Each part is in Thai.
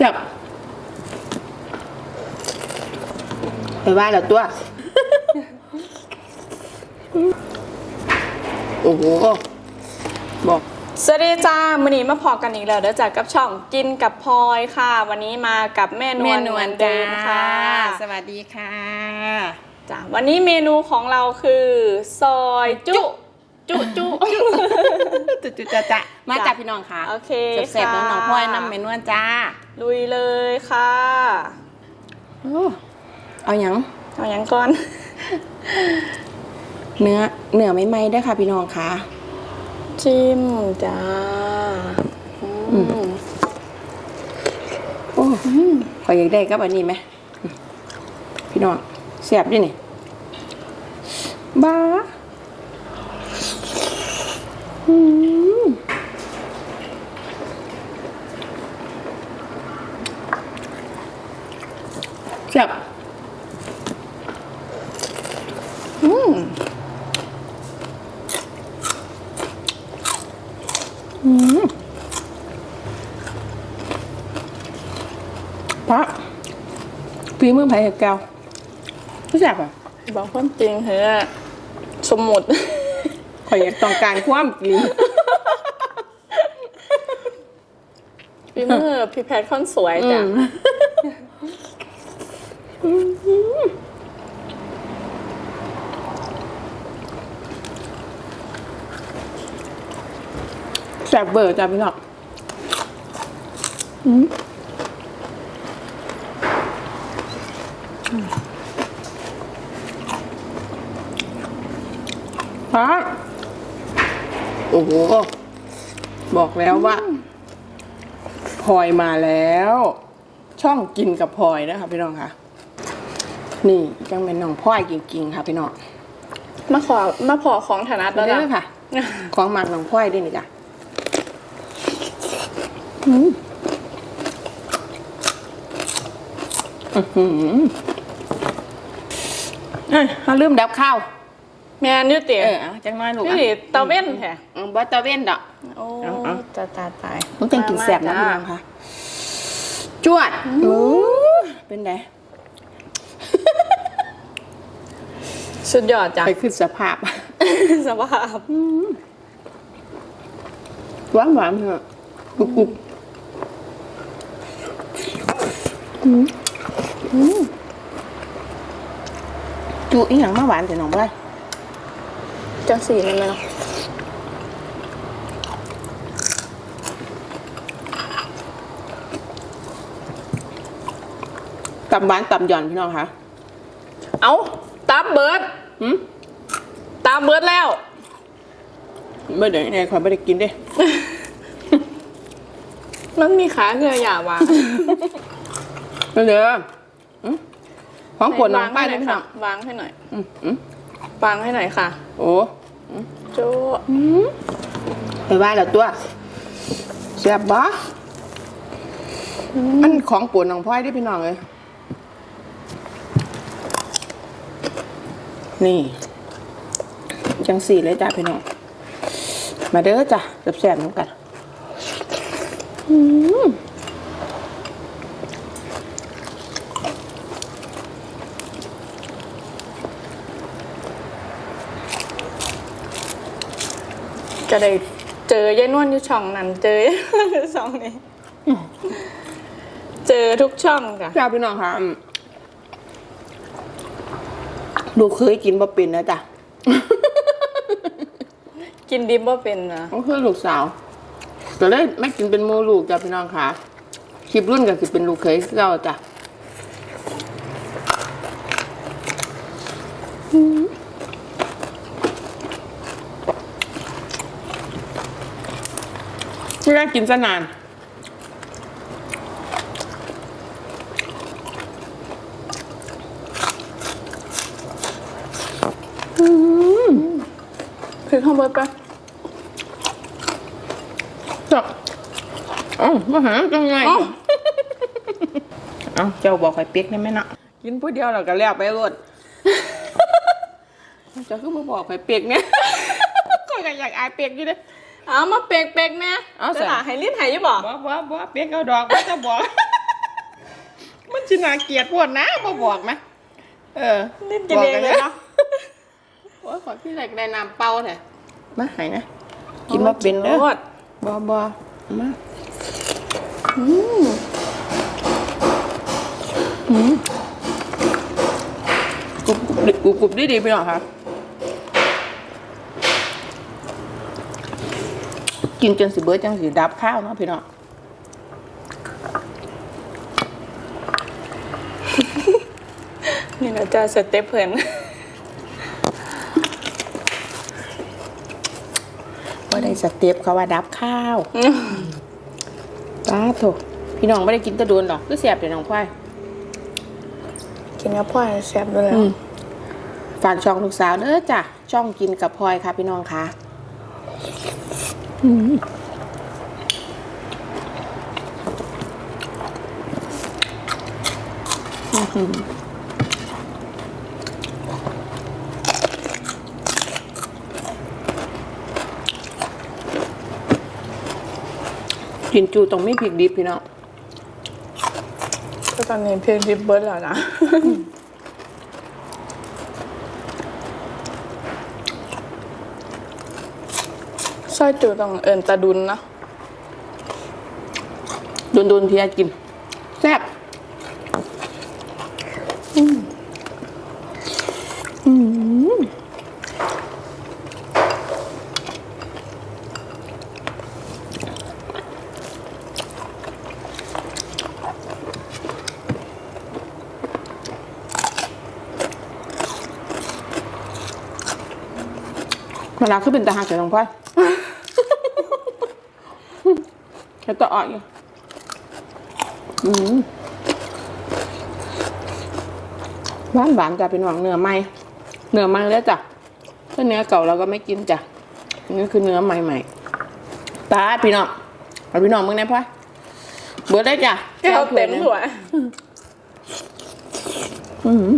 แซ่บไปว่าแล้วตัว โอ้โห บอกสวัสดีจ้ามื้อนี้มาพอกันอีกแล้วเดี๋ยวจากกับช่องกินกับพลอยค่ะ วันนี้มากับแม่นวลเหมือนเดิมค่ะ สวัสดีค่ะจ้าวันนี้เมนูของเราคือ ซอยจุ จุจุจุจุจะจะมาจ้ากพี่น้องค่ะโอเคแซ่บๆน้องค่ะน้องพลอยน้ำเมนวนจ้าลุยเลยค่ะโอ้เอาหยังเอาอย่างก่อน เนื้อเนื้อไม่ไหม้ได้ค่ะ พี่น้องค่ะจิ้มจ้าอืมโอ้ขออยากได้กับอันนี้ไหมพี่น้องแซ่บด้วยนี่บ้า แซ่บอืมอืมพระฝีมือไผ่เห็ดแก้วรู้จักอะบอกความจริงเหอะสมมุติ ขอยอยากต้องการความจริงพี่มือพี่แพทคนสวยจ้ะแซ่บเบอร์จ้ะพี่น้องอืมป้า โอ้โห บอกแล้วว่าพลอยมาแล้ว ช่องกินกับพลอยนะคะพี่น้องค่ะ นี่จังเป็นน้องพลอยจริงๆค่ะพี่น้องมาขอมาพอของฐานะมาแล้วเด้จ้ะอค่ะ ของหมักน้องพลอยด้วยนี่จ้ะอืมอื้อหือเอ้ยเขาลืมดับข้าว แม่นอยุติเออเอาจังน้อยลูกนี่ดิตะเว้นแท้อืมบ่ตะเว้นดอก โอ้เอาเอาจะตายตายมันจังกินแสบนะพี่น้องค่ะจวดอู้เป็นไงสุดยอดจ้ะไปขึ้นสภาพ สภาพหวานหวานๆเถอะกรุบกรุบอืมอืมจุอีหยังมาหวานแต่น้องบ่ได้ จังสีมันไหมเนาะตับหวานตับหย่อนพี่น้องคะเอาตับเบิร์ดหืมตับเบิร์ดแล้ว เมื่อเดี๋ยวยังไงขอยไม่ได้กินเด้ มันมีขาเกลือหยาบว่ะเมื่อเดี๋ยวอืมของปวดน้องป้ายเลเลยยพี่ค่ะน้องวางให้หน่อย อืมอืมวางให้หน่อยค่ะ โอ้ โจไปว่าแล้วตัวแซ่บบ่อันของปวดน้องพลอยได้อพี่น้องเลยนี่ จังสี่เลยจ้ะพี่น้อง มาเด้อจ้ะแซ่บๆน้ำกัน อืม จะได้เจอยายนวลอยู่ช่องนั้นเจอยายนวลอยู่ช่องนี้ เจอทุกช่องจ้ะจ้าพี่น้องค่ะอืมดูเคยกินบ่เป็นนะจ๊ะกินดิบว่าเป็นนะก็คือลูกสาวแต่เลยไม่กินเป็นหมูลูกจ้ะพี่น้องค่ะคลิปรุ่นก็สิเป็นลูกเคยคือเก่าจ้ะ ที่ได้กินซะนานคือข้าวเบิร์ดปะจ้ะเอ้ามาหาจังไงอ๋อเอ้าเจ้าบอกไข่เปียกได้ไหมเนาะกินผู้เดียวเราก็แล้วไปรดเจ้าคือมาบอกไข่เปียกเนี่ยก็อยากอายเปียกอยู่เด้ เอามาเปกเปกๆแม่เอาสิจะหาให้ลิ้นหายอยี่บ่บ่บ่บ่เปียกเอาดอกบ่จะบอกชินาเกลียดปวดนะมาบอกไหมเออนี่กินเองเลยเนาะโอ้ยขอพี่เหล็กในน้ำเปล่าเถอะมาไหนนะ กินมาเป็นเด้อโอ้ยบอบอมาอืมอืมกรุบกรุบดีดีๆพี่น้องค่ะ กินจนสิเบิร์ดจังสิดับข้าวเนาะพี่น้องนี่เราจะสเต็ปเพิ่นว่าได้สเต็ปเขาว่าดับข้าวป้าโถพี่น้องไม่ได้กินแตะโดนหรอกก็เสียบเดี๋ยวน้องพ่ายกินกับพ่อแซ่บด้วยแล้วอืมฝากช่องลูกสาวเด้อจ้ะช่องกินกับพลอยค่ะพี่น้องค่ะอืมอื้อหือ กินจูตรงไม่พริกดิบพี่น้องก็ตอนนี้เพียงดิบเบิร์ดแล้วนะ ซอยจูต้องเอินตาดุนนะโดนโดนๆเพียกิน แซ่บอืมอืมมาลาคือเป็นตาหักเสียงพ่อ ยแล้วก็อ่อยอยู่อืมหวานหวานๆจ้ะเป็นหวังเนื้อไหมเนื้อไหมแล้วจ้ะถ้าเนื้อเก่าเราก็ไม่กินจ้ะนี่คือเนื้อใหม่ๆตาพี่น้องเอาพี่น้องมึงได้พ่อเบิร์ดได้จ้ะแก้วเต็มถ้วยหนึ่งหัวอืม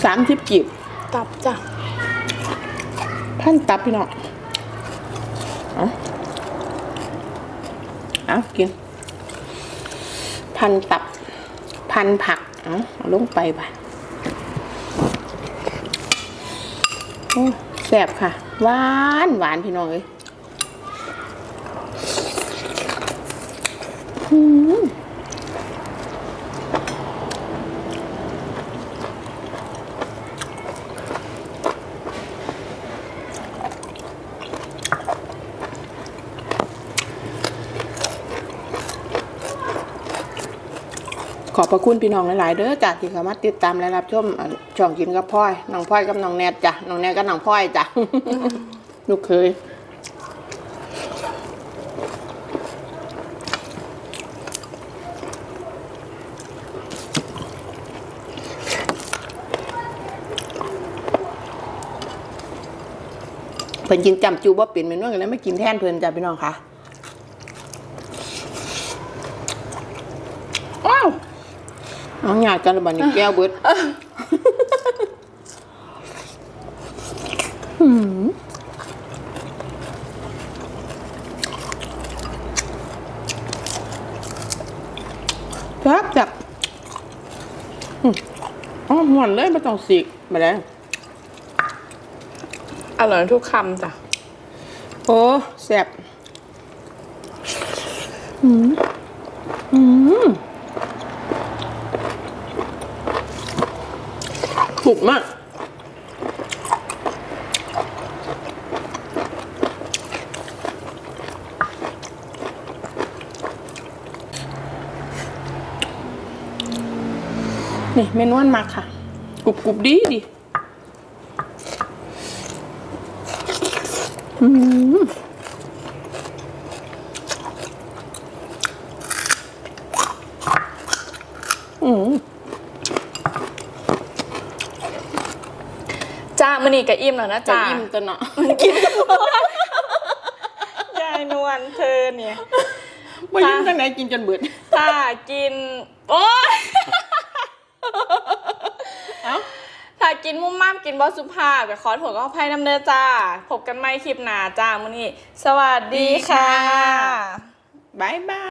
สามสิบกีบตับจ้ะพันตับพี่น้องเอาเอากิน พันตับ พันผัก เอาเอาลงไปบ่ะโอ้แซ่บค่ะ หวานหวานพี่น้องเอ้ยอืม พระคุณพี่น้องหลาย ๆ เด้อจ้ะที่เข้ามาติดตามและรับชมช่องกินกับพ่อยน้องพ่อยกับน้องแนทจ้ะน้องแนทกับน้องพ่อยจ้ะลูกเคยเพิ่นกินจำจูบ่เป็นเป็นว่ากันแล้วไม่กินแทนเพิ่นจ้ะพี่น้องค่ะอ้าว เอาหยาดกันละบัดนี้แก้วเบิดหืมครับจับอืมอ๋อหวนเลยไม่ต้องสีกมาแล้วอร่อยทุกคำจ้ะ โอ้แซ่บอืมอืม ถูกมากนี่เมนวนมากค่ะกรุบกรุบดีดี อืม จ้ามันนี่กับอิ่มแล้วนะจะจ้าอิ่มตัวเนาะยายนวลเธอเนี่ย บ่ยิ้มจังไหนกินจนเบิดถ้ากิน โอ้ยเอ้า ถ้ากินมุ่มม่ามกินบอสุภาพกับขอถั่วก็ภัยน้ำเด้อจ้า พบกันใหม่คลิปหน้าจ้ามื้อนี้ สวัสดีค่ะบายบาย